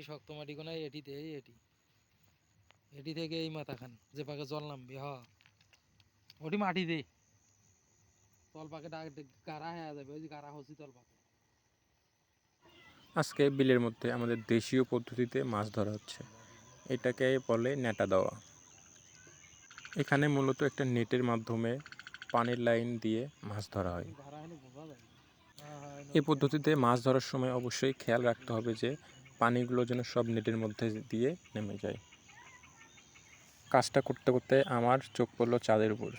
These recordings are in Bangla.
এই শক্ত মাটি কোনায় এটিতে এই এটি। এটি থেকে এই মাথা খান যে পাকে জল নামবে হ। ওটি মাটি দে। তল পাকে গাড়া হয়ে যাবে ওই যে গাড়া হচ্ছি তল পাকে আজকে বিলের মধ্যে আমাদের দেশীয় পদ্ধতিতে মাছ ধরা হচ্ছে। এটাকে বলে নেটা দেওয়া। এখানে মূলত একটা নেটের মাধ্যমে পানির লাইন দিয়ে মাছ ধরা হয়। হ্যাঁ হ্যাঁ এই পদ্ধতিতে মাছ ধরার সময় অবশ্যই খেয়াল রাখতে হবে যে পানিগুলো যেন সব নেটের মধ্যে দিয়ে নেমে যায়। কাজটা করতে করতে আমার চোখ পড়ল চাঁদের উপর।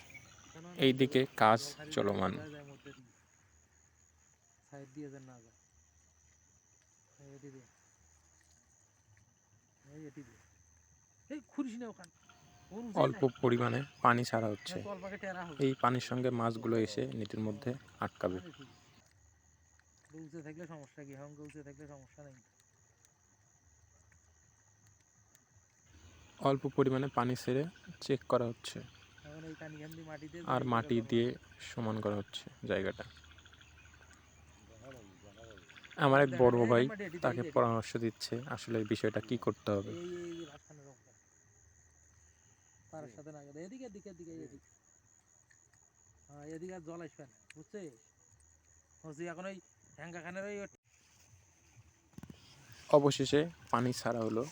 এই দিকে কাজ চলমান। অল্প পরিমাণে পানি ছাড়া হচ্ছে। এই পানির সঙ্গে মাছগুলো এসে নেটের মধ্যে আটকাবে। থাকলে সমস্যা কি? হাঙ্গে থাকলে সমস্যা নেই। অল্প পরিমাণে পানি ছেড়ে চেক করা হচ্ছে। আর মাটি দিয়ে সমান করা হচ্ছে জায়গাটা। আমার এক বড় ভাই তাকে পরামর্শ দিচ্ছে আসলে এই বিষয়টা কি করতে হবে। এই এই এই মাঝখানে রকম তার সাথে না গেলে। এদিকে এদিকে এদিকে এদিকে। হ্যাঁ এদিকে জল আসবে না বুঝছিস? বলছি এখন ওই হ্যাঙ্গা খানের ওই অবশেষে পানি ছাড়া হলো।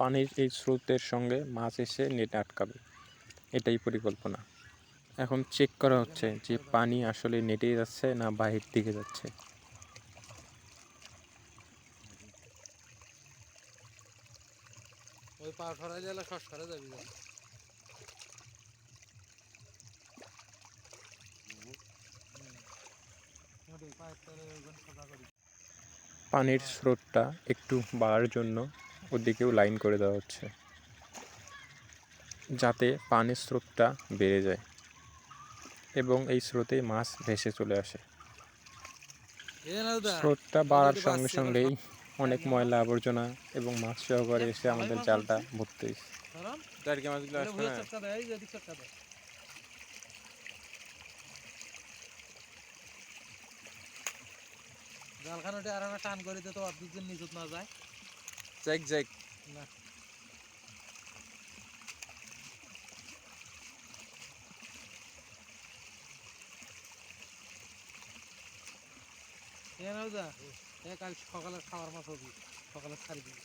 পানির এই স্রোতের সঙ্গে মাছ এসে নেটে আটকাবে। এটাই পরিকল্পনা। এখন চেক করা হচ্ছে যে পানি আসলে নেটে যাচ্ছে না বাহির দিকে যাচ্ছে। ওই শস যাবি। পানির স্রোতটা একটু বাড়ার জন্য ওদিকেও লাইন করে দেওয়া হচ্ছে। যাতে পানির স্রোতটা বেড়ে যায় এবং এই স্রোতে মাছ ভেসে চলে আসে। স্রোতটা বাড়ার সঙ্গে সঙ্গেই অনেক ময়লা আবর্জনা এবং মাছ সহকারে এসে আমাদের জালটা ভর্তি সরম, টার্কি মাছগুলো এটা ভুঁইয়ের চটকা দেয়, এই যে এদিক চটকা দেয়। জালখানাটি আর টান করে দিতে অর্ধেক দিন নিচুত না যায়। চেক চেক না এ নাও যা। এ কাল সকালে খাওয়ার মাছ হবি। সকালে ছাড়ি দিবি।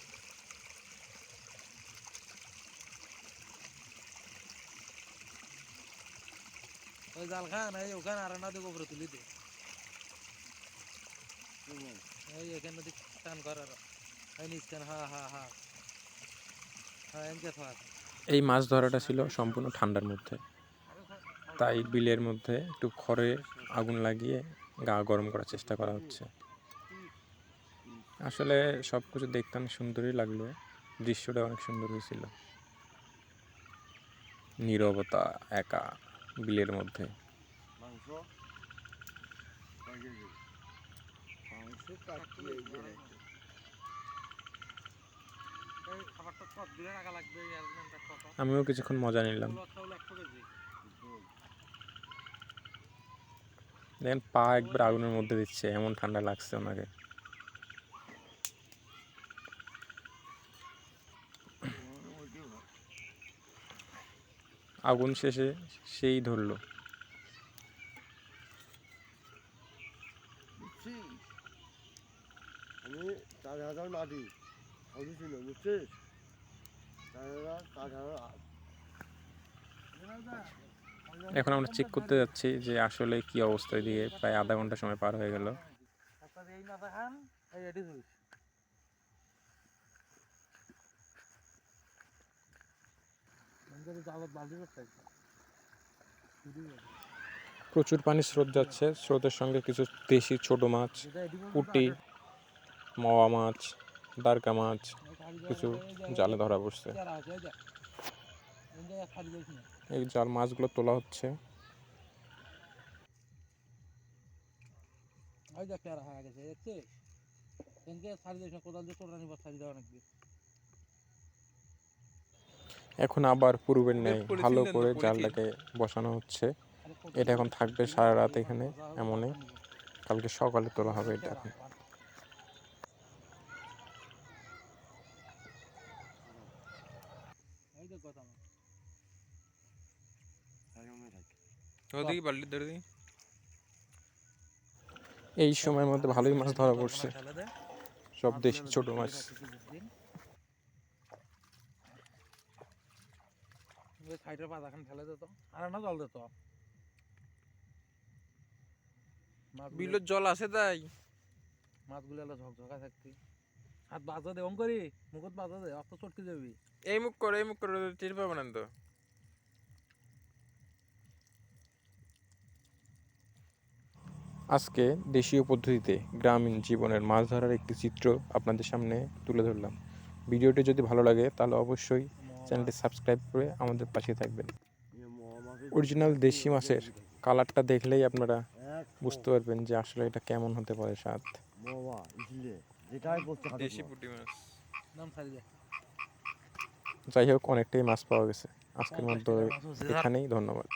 ওই জাল খান এই ওখানে আর না উপরে তুলি দে। এই এখানে দিক টান কর আর। এই হ্যাঁ এই মাছ ধরাটা ছিল সম্পূর্ণ ঠান্ডার মধ্যে। তাই বিলের মধ্যে একটু খড়ে আগুন লাগিয়ে গা গরম করার চেষ্টা করা হচ্ছে। আসলে সব কিছু দেখতে অনেক সুন্দরই লাগল। দৃশ্যটা অনেক সুন্দর হয়েছিল। নীরবতা একা বিলের মধ্যে। মাংস? আমিও কিছুক্ষণ মজা নিলাম। দেখেন পা একবার আগুনের মধ্যে দিচ্ছে এমন ঠান্ডা লাগছে ওনাকে। আগুন শেষে সেই ধরলো? আমি চার হাজার মাটি ছিল বুঝছিস? এখন আমরা চেক করতে যাচ্ছি যে আসলে কি অবস্থায় দিয়ে প্রায় আধা ঘণ্টা সময় পার হয়ে গেল। প্রচুর পানি স্রোত যাচ্ছে। স্রোতের সঙ্গে কিছু দেশি ছোট মাছ পুঁটি মাওয়া মাছ। দারকা মাছ কিছু জালে ধরা পড়ছে এই জাল মাছগুলো তোলা হচ্ছে। এখন আবার পূর্বের নেই ভালো করে জালটাকে বসানো হচ্ছে। এটা এখন থাকবে সারা রাত এখানে এমনই। কালকে সকালে তোলা হবে এটা। এখন কথা এরকমই ওদিকে বাল্টি ধরে দিই এই সময়ের মধ্যে ভালোই মাছ ধরা পড়ছে। সব দেশি ছোট মাছ। সাইডের পাতাখান ফেলে দে আর না জল বিলের জল আছে তাই? মাছগুলো এলো ঝকঝকা থাকতি হাত বাজা দে অং করি মুখত বাজা দে অত চটকে যাবি। এই মুখ করে এই মুখ করে টের পাবো না তো। আজকে দেশীয় পদ্ধতিতে গ্রামীণ জীবনের মাছ ধরার একটি চিত্র আপনাদের সামনে তুলে ধরলাম। ভিডিওটি যদি ভালো লাগে তাহলে অবশ্যই চ্যানেলটি সাবস্ক্রাইব করে আমাদের পাশে থাকবেন। অরিজিনাল দেশি মাছের কালারটা দেখলেই আপনারা বুঝতে পারবেন যে আসলে এটা কেমন হতে পারে স্বাদ। মোয়া বলতে হবে দেশি পুঁটি মাছ। নাম ছাড়ি দে। যাই হোক অনেকটাই মাছ পাওয়া গেছে। আজকের মধ্যে মতো এখানেই ধন্যবাদ।